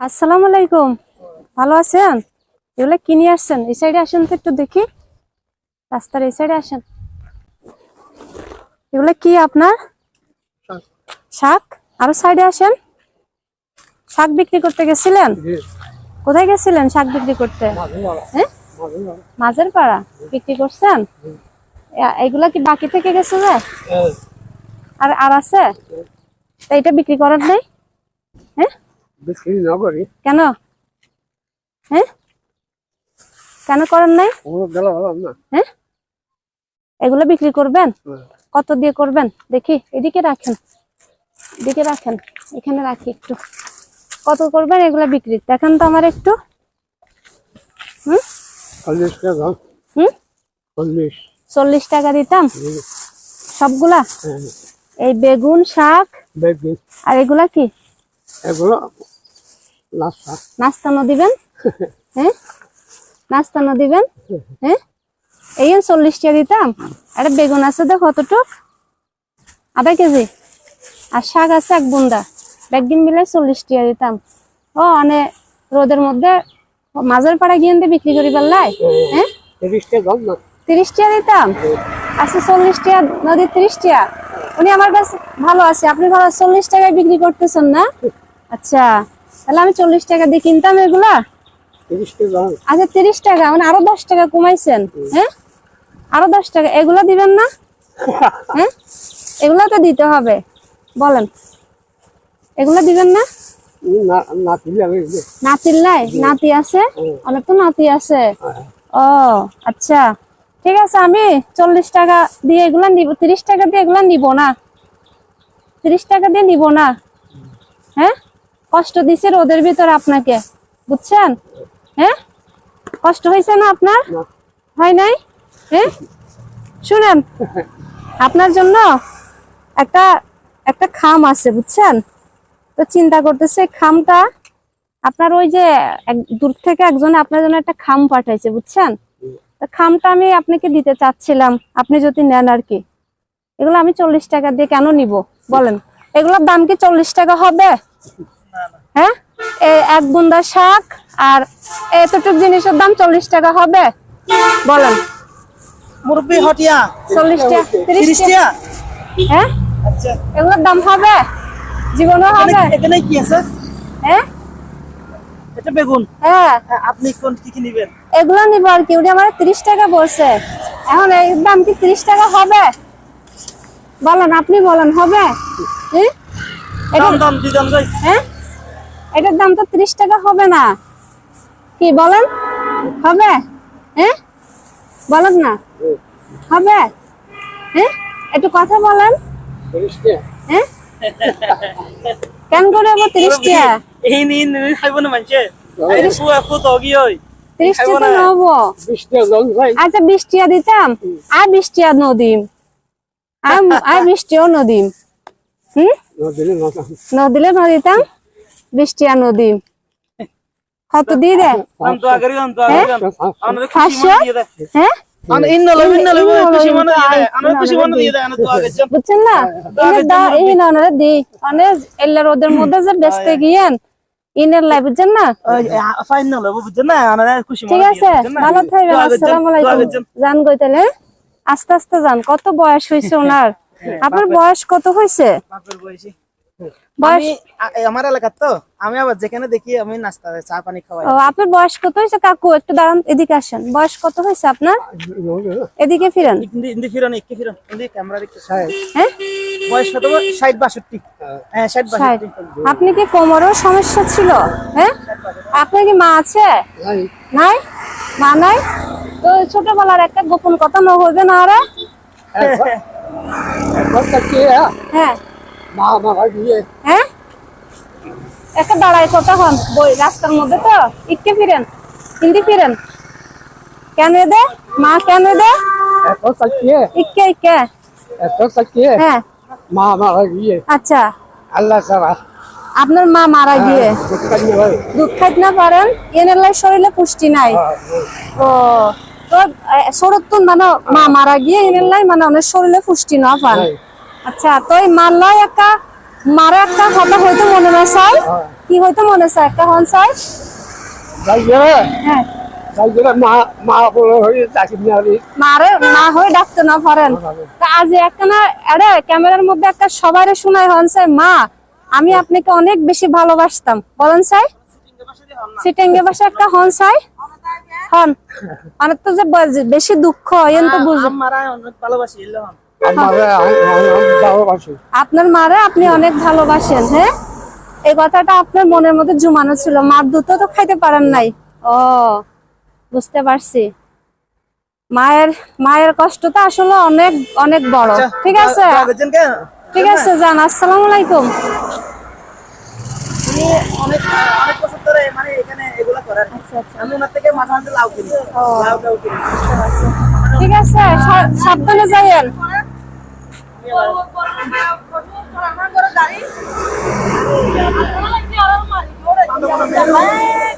আসসালামু আলাইকুম। ভালো আছেন? এগুলো কিনে আসছেন? এই সাইডে আসেন তো একটু দেখি। রাস্তার এই সাইডে আসেন। এগুলো কি আপনার? শাক। আরও সাইডে আসেন। শাক বিক্রি করতে গেছিলেন? কোথায় গেছিলেন শাক বিক্রি করতে? হ্যাঁ মাঝের পাড়া বিক্রি করছেন? এগুলা কি বাকি থেকে গেছে যে? আর আর আছে? এটা বিক্রি করার নেই? হ্যাঁ বিক্রি না করি। কেন? হ্যাঁ? কেন করেন নাই? হ্যাঁ? এগুলো বিক্রি করবেন? কত দিয়ে করবেন? দেখি এদিকে রাখেন। এদিকে রাখেন এখানে রাখি একটু। কত করবেন? এগুলো বিক্রি। দেখেন তো আমার একটু। হুম? চল্লিশ টাকা হুম? চল্লিশ। চল্লিশ টাকা দিতাম? সবগুলা? হ্যাঁ, এই বেগুন শাক? আর এগুলা কি? এগুলো নাস্তানো দিবেন? হ্যাঁ? নাস্তানো দিবেন? হ্যাঁ? এই চল্লিশ টাকা দিতাম আরে বেগুন আছে দেখ কতটুক? আধা কেজি। আর শাক আছে এক বুন্দা। বেগিন মিলে চল্লিশ টাকা দিতাম। ও মানে রোদের মধ্যে মাঝের পাড়া গিয়ে দিয়ে বিক্রি করি পারলাই হ্যাঁ? তিরিশ টাকা তিরিশ টাকা দিতাম? আচ্ছা চল্লিশ টাকা নদীর তিরিশ টাকা উনি আমার কাছে ভালো আছে। আপনি ভালো চল্লিশ টাকায় বিক্রি করতেছেন না? আচ্ছা। তাহলে আমি চল্লিশ টাকা দিয়ে কিনতাম এগুলা? আচ্ছা তিরিশ টাকা মানে আরও দশ টাকা কমাইছেন হ্যাঁ? আরও দশ টাকা এগুলা দিবেন না? হ্যাঁ? এগুলা তো দিতে হবে বলেন। এগুলা দিবেন না? না না নাতির লাই নাতি আছে? অনেক তো নাতি আছে। ও আচ্ছা। ঠিক আছে আমি চল্লিশ টাকা দিয়ে এগুলা নিব তিরিশ টাকা দিয়ে এগুলা নিব না। তিরিশ টাকা দিয়ে নিব না। হ্যাঁ? কষ্ট দিছে রোদের ভিতর আপনাকে বুঝছেন? হ্যাঁ? কষ্ট হয়েছে না আপনার? হয় নাই? হ্যাঁ? শুনেন আপনার জন্য একটা একটা খাম আছে বুঝছেন? তো চিন্তা করতেছে খামটা আপনার ওই যে দূর থেকে একজন আপনার জন্য একটা খাম পাঠাইছে বুঝছেন? তো খামটা আমি আপনাকে দিতে চাচ্ছিলাম আপনি যদি নেন আর কি। এগুলো আমি চল্লিশ টাকা দিয়ে কেন নিব বলেন? এগুলোর দাম কি চল্লিশ টাকা হবে? হ্যাঁ? এক বুন্দা শাক আর এতটুক জিনিসের দাম চল্লিশ টাকা হবে। বলেন। মুরব্বী হটিয়া। চল্লিশ টাকা তিরিশ তিরিশ টাকা। হ্যাঁ? আচ্ছা। এগুলোর দাম হবে? জীবনও হবে? এখানে- এখানে কি আছে? হ্যাঁ? এটা বেগুন। হ্যাঁ। হ্যাঁ, আপনি কোন কি কি নিবেন? এগুলো নিব আর কি উনি আমার তিরিশ টাকা বলছে। এখন এই দাম কি তিরিশ টাকা হবে? বলেন আপনি বলেন হবে? হুম? দাম দাম দি দাম হ্যাঁ? এটার দাম তো তিরিশ টাকা হবে না। কি বলেন? হবে? হ্যাঁ? বলেন না। হবে? হ্যাঁ? একটু কথা বলেন। হ্যাঁ? কেন করে আবার তিরিশ টাকা আচ্ছা বিশ টিয়া দিতাম আর বিশ টিয়া নদিম। আর আর বিশ টিয়াও নদিম। হুম? না দিলে না নদিলে নদিতাম। বিশ টিয়া নদিম কত দিয়ে পাঁচশো? মনে দিয়ে দে। হ্যাঁ? মনে মনে বুঝছেন না? ইনের দা এই না না দি। অনেক এল্লা রোদের মধ্যে যে বেচতে গিয়েন ইনের লাই বুঝছেন না? মনে ঠিক আছে? ভালো থাকবেন তো আসসালামু আলাইকুম। যাম। জান গই তাহলে আস্তে আস্তে যান। কত বয়স হয়েছে ওনার? আপনার বয়স কত হয়েছে আমার এলাকার তো। আমি আবার যেখানে দেখি আমি নাস্তা চা পানি খাওয়াই। আপনার বয়স কত হয়েছে কাকু? একটু দাঁড়ান এদিকে আসেন। বয়স কত হয়েছে আপনার? এদিকে ফিরেন। ফিরন ফিরন। ক্যামেরা দেখতে হ্যাঁ? বয়স কত? হ্যাঁ আপনি কি কোমরেও সমস্যা ছিল? হ্যাঁ? আপনার কি মা আছে? নাই। মা নাই? তো ছোটবেলার একটা গোপন কথা ন হইবে না আরে? হ্যাঁ। হ্যাঁ? একটা দাঁড়ায় কথা হন বই রাস্তার মধ্যে তো। ইটকে ফিরেন হিন্দি ফিরেন। কেন দে মা কেন দে ইটকে ইটকে। হ্যাঁ। মা মারা আচ্ছা। আল্লাহ সারা আপনার মা মারা গিয়ে? দোকান ভাই। দুধ খাইতে না পারেন? এনের লাই শরীরে পুষ্টি নাই। ও তো সরত্তন মানে মা মারা গিয়ে এনের লাই মানে অনেক শরীরে পুষ্টি না পান। আচ্ছা তো এই মার লাই একটা মারা একটা কথা হয়তো মনে না চাই কি হইতো মনে একটা হন চাই হ্যাঁ হয়ে মারে মা হয়ে ডাকতে না পারেন আজ একটা না আরে ক্যামেরার মধ্যে একটা শোনায় হন চাই মা আমি আপনাকে অনেক বেশি ভালোবাসতাম বলেন চাই সিটেঙ্গে বাসা একটা হন চাই হন মানে তো যে বেশি দুঃখ এন তো বুঝলাম ভালোবাসি আপনার মারে আপনি অনেক ভালোবাসেন হ্যাঁ? এই কথাটা আপনার মনের মধ্যে জুমানো ছিল। মার দুধ তো খাইতে পারেন নাই। ও বুঝতে পারছি। মায়ের মায়ের কষ্টটা আসলে অনেক অনেক বড়। ঠিক আছে? ঠিক আছে যান আসসালামু আলাইকুম। মানে ঠিক আছে সাবধানে যাইয়েন। বান্ধব